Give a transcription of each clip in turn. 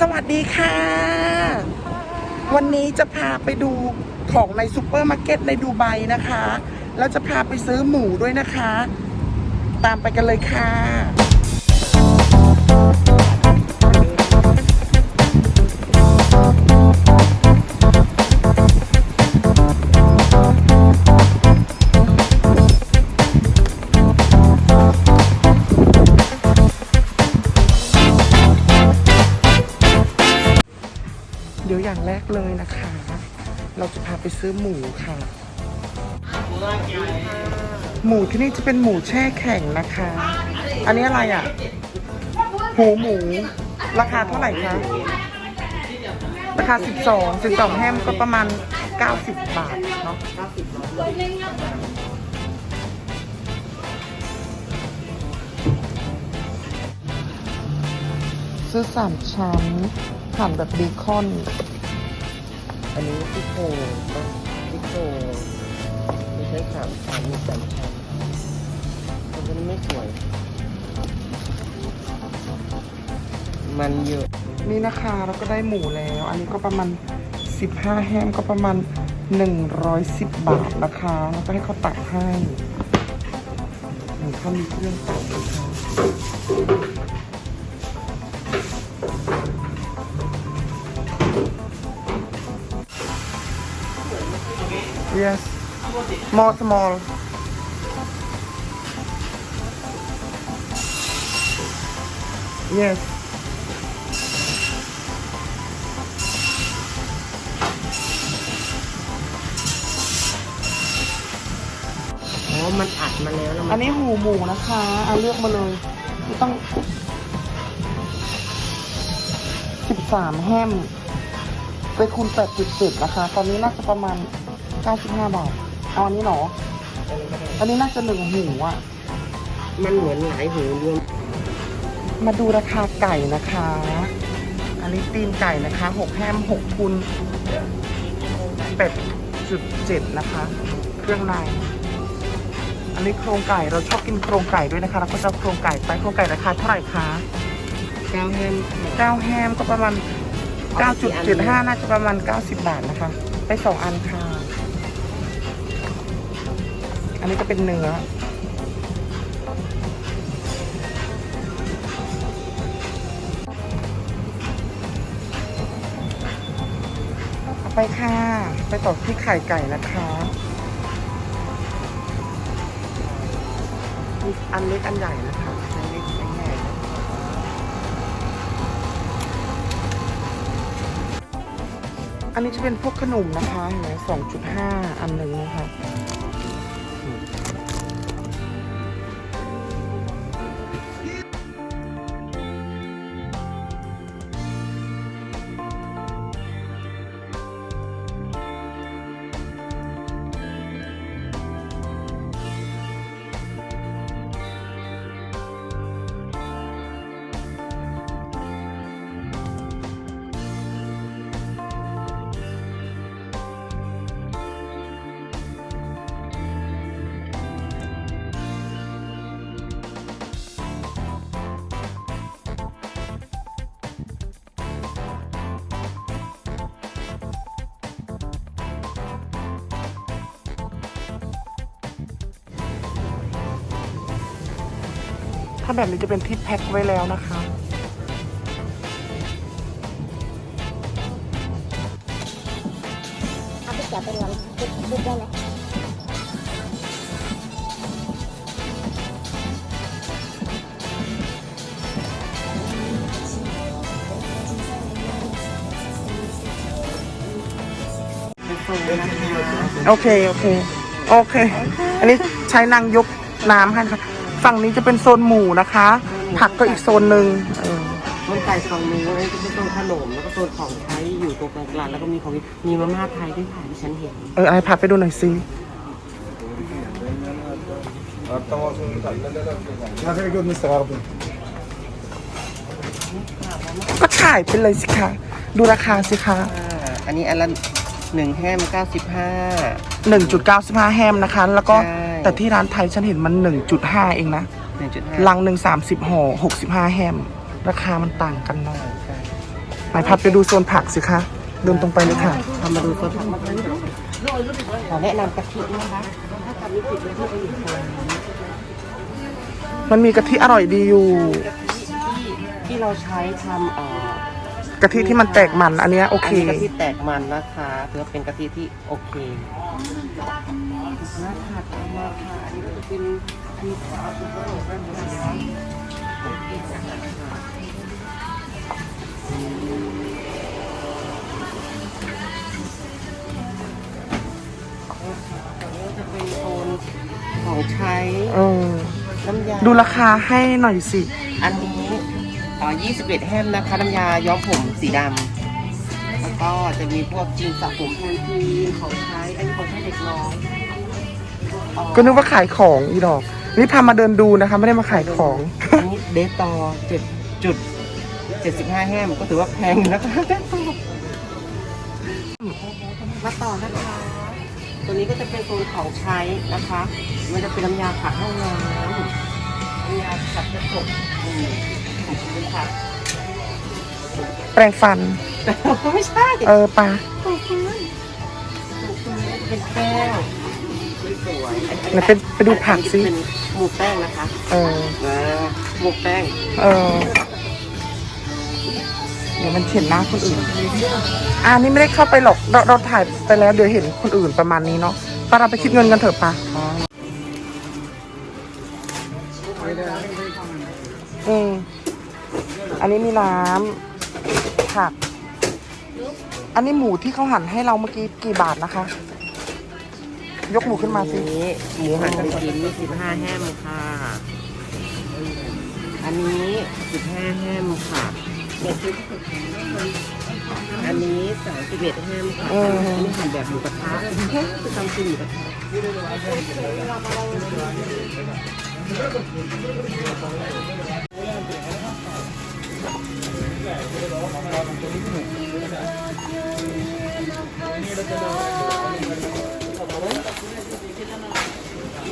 สวัสดีค่ะ วันนี้จะพาไปดูของในซูเปอร์มาร์เก็ตในดูไบนะคะ แล้วจะพาไปซื้อหมูด้วยนะคะ ตามไปกันเลยค่ะ เลยนะคะ เราจะพาไปซื้อหมูค่ะ หมูที่นี่จะเป็นหมูแช่แข็งนะคะ อันนี้อะไรอะ หูหมู ราคาเท่าไหร่คะ ราคา 12 12แฮมก็ประมาณ 90 บาทเนาะซื้อสามชั้นหั่นแบบเบคอน อันนี้ที่โครงนะที่โคไม่ใช่สามชั้นมีสามชั้นมันนี้ไม่สวย มันเยอะ นี่นะคะเราก็ได้หมูแล้ว อันนี้ก็ประมาณ 15แฮมก็ประมาณ 110 บาทนะคะ แล้วก็ให้เขาตักให้เขามีเครื่องตักนะคะ yes more small yes อ๋อมันอัดมาแล้วแล้วอัมันนนี้หูหมูนะคะเอาเลือกมาเลยไม่ต้องสิบสามแฮมไปคูณแปดจุดสิบนะคะ ตอนนี้น่าจะประมาณ เก้าสิบห้าบาทเอาอันนี้เหรอ อันนี้น่าจะหนึ่งหูอะ มันเหมือนหลายหูรวมมาดูราคาไก่นะคะ อันนี้ตีนไก่นะคะหกแฮมหกคูณแปดจุดเจ็ดนะคะ เครื่องใน อันนี้โครงไก่เราชอบกินโครงไก่ด้วยนะคะเราก็จะเอาโครงไก่ไปโครงไก่ราคาเท่าไหร่คะเก้าแฮม9แฮมก็ประมาณ9.75น่าจะประมาณ90บาทนะคะ ไปสองอันค่ะ อันนี้ก็เป็นเนื้อ ไปค่ะ ไปต่อที่ไข่ไก่นะคะมีอันเล็กอันใหญ่นะคะอันเล็กอันใหญ่อันนี้จะเป็นพวกขนมนะคะเห็นไหมสองจุดห้าอันหนึ่งนะคะ ถ้าแบบนี้จะเป็นที่แพ็คไว้แล้วนะคะ เอาไปจับไปลองปุ๊บปุ๊บได้ไหมเป็นโซนนะคะโอเค โอเค โอเค อันนี้ใช้นางยกน้ำให้ค่ะ ฝั่งนี้จะเป็นโซนหมูนะคะ ผักก็อีกโซนหนึ่งเออมันไก่สองเนื้อแล้วก็เป็นโซนขนมแล้วก็โซนของใช้อยู่ตรงกลางๆแล้วก็มีของมีมาม่าไทยด้วยค่ะที่ฉันเห็นเออไอพาไปดูหน่อยสิก็ถ่ายไปเลยสิคะดูราคาสิคะ อ่าอันนี้อันละหนึ่งแฮมเก้าสิบห้า 1.95 แฮมนะคะ แล้วก็ใช่ แต่ที่ร้านไทยฉันเห็นมัน 1.5 เองนะ หนึ่งจุดห้าลังหนึ่ง30ห่อ65แฮม ราคามันต่างกันหน่อยใช่ไหนพาไปดูโซนผักสิคะ เดินตรงไปเลยค่ะ ทำมาดูโซนผักมาดูขอแนะนำกะทินะคะถ้าจำไม่ผิดมันที่ไปอยู่โซนนี้มันมีกะทิอร่อยดีอยู่กะทิที่ที่เราใช้ทำเอ่อ กะทิที่มันแตกมันอันเนี้ยโอเค นนี้กะทิแตกมันนะคะถือว่าเป็นกะทิที่โอเคน่าทานมากค่ะอันนี้ก็จะเป็นมีขาวสุดยอดด้านบนนะคะของกินนะคะอันนี้จะเป็นโซนของใช้เออ น้ำยา ดูราคาให้หน่อยสิ อันนี้เอ่อ21 แฮมนะคะน้ำยาย้อมผมสีดำแล้วก็จะมีพวกจีนสระผมแทนทีของใช้อันนี้ของใช้เด็กน้อยเอ่อก็นึกว่าขายของอีดอก นี่พามาเดินดูนะคะ ไม่ได้มาขายของ อันนี้เดตอ7จุด75แฮมก็ถือว่าแพงอยู่นะคะเดตอมาต่อนะคะ ตัวนี้ก็จะเป็นโซนของใช้นะคะ มันจะเป็นน้ำยาขัดห้องน้ำน้ำยาขัดกระจกอืมเป็นขัด แปรงฟันแต่ไม่ใช่เออปลาของคุณเป็นแก้วสวยๆอัไหนเป็นไปดูผักสิเป็นหมูแป้งนะคะ เออนะหมูแป้ง เออ เดี๋ยวมันเห็นหน้าคนอื่น อ่านี่ไม่ได้เข้าไปหรอก เราเราถ่ายไปแล้วเดี๋ยวเห็นคนอื่นประมาณนี้เนาะปาเราไปคิดเงินกันเถอะปะ อันนี้มีน้ำผัก อันนี้หมูที่เขาหั่นให้เราเมื่อกี้กี่บาทนะคะ ยกหมูขึ้นมาสิอันนี้หมูหันเป็นชิ้น15แฮมค่ะ อันนี้15แฮมค่ะ อันนี้31แฮมค่ะอืมอันนี้หั่นแบบหมูกระทะคือทำคือหมูกระทะ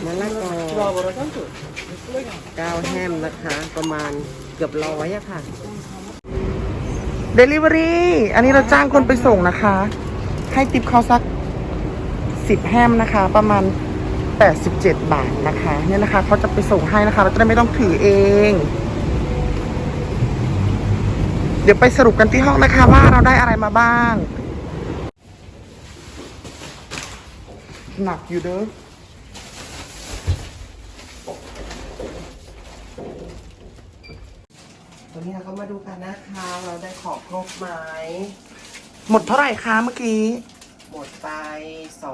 มะละกอก้าแฮมนะคะ ประมาณเกือบร้อยอะค่ะ Delivery อันนี้เราจ้างคนไปส่งนะคะ ให้ติปเขาสักสิบแฮมนะคะ ประมาณ 87 บาทนะคะ เนี่ยนะคะเขาจะไปส่งให้นะคะ เราจะได้ไม่ต้องถือเอง เดี๋ยวไปสรุปกันที่ห้องนะคะว่าเราได้อะไรมาบ้าง หนักอยู่เด้อตอนนี้เราก็มาดูกันนะคะ เราได้ของครบไหมหมดเท่าไหร่คะเมื่อกี้ หมดไป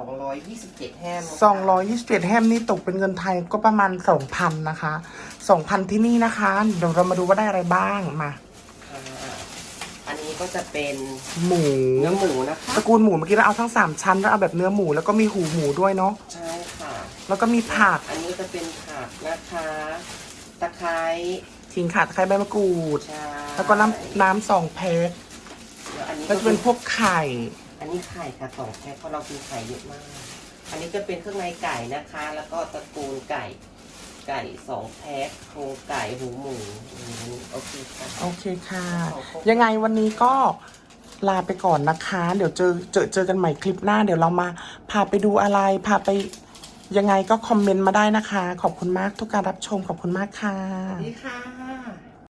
227 แฮมค่ะ227แฮมนี่ตกเป็นเงินไทยก็ประมาณ 2,000 นะคะ 2,000 ที่นี่นะคะ เดี๋ยวเรามาดูว่าได้อะไรบ้างมาอ่าอันนี้ ก็จะเป็นหมูเนื้อหมูนะคะตระกูลหมูเมื่อกี้เราเอาทั้ง3ชั้นแล้วเอาแบบเนื้อหมูแล้วก็มีหูหมูด้วยเนาะใช่ค่ะ แล้วก็มีผักอันนี้จะเป็นผักนะคะ ตะไคร้ขิงข่าตะไคร้ใบมะกรูด ใช่แล้วก็น้ำน้ำสองแพ็คแล้วอันนี้แล้วก็จะเป็นพวกไข่ อันนี้ไข่ค่ะสองแพ็คเพราะเรากินไข่เยอะมาก อันนี้จะเป็นเครื่องในไก่นะคะ แล้วก็ตระกูลไก่ ไก่สองแพ็คโครงไก่หูหมูอืมโอเคค่ะ โอเคค่ะ ยังไงวันนี้ก็ลาไปก่อนนะคะ เดี๋ยวเจอเจอเจอกันใหม่คลิปหน้า เดี๋ยวเรามาพาไปดูอะไร พาไปยังไงก็คอมเมนต์มาได้นะคะ ขอบคุณมากทุกการรับชมขอบคุณมากค่ะ สวัสดีค่ะ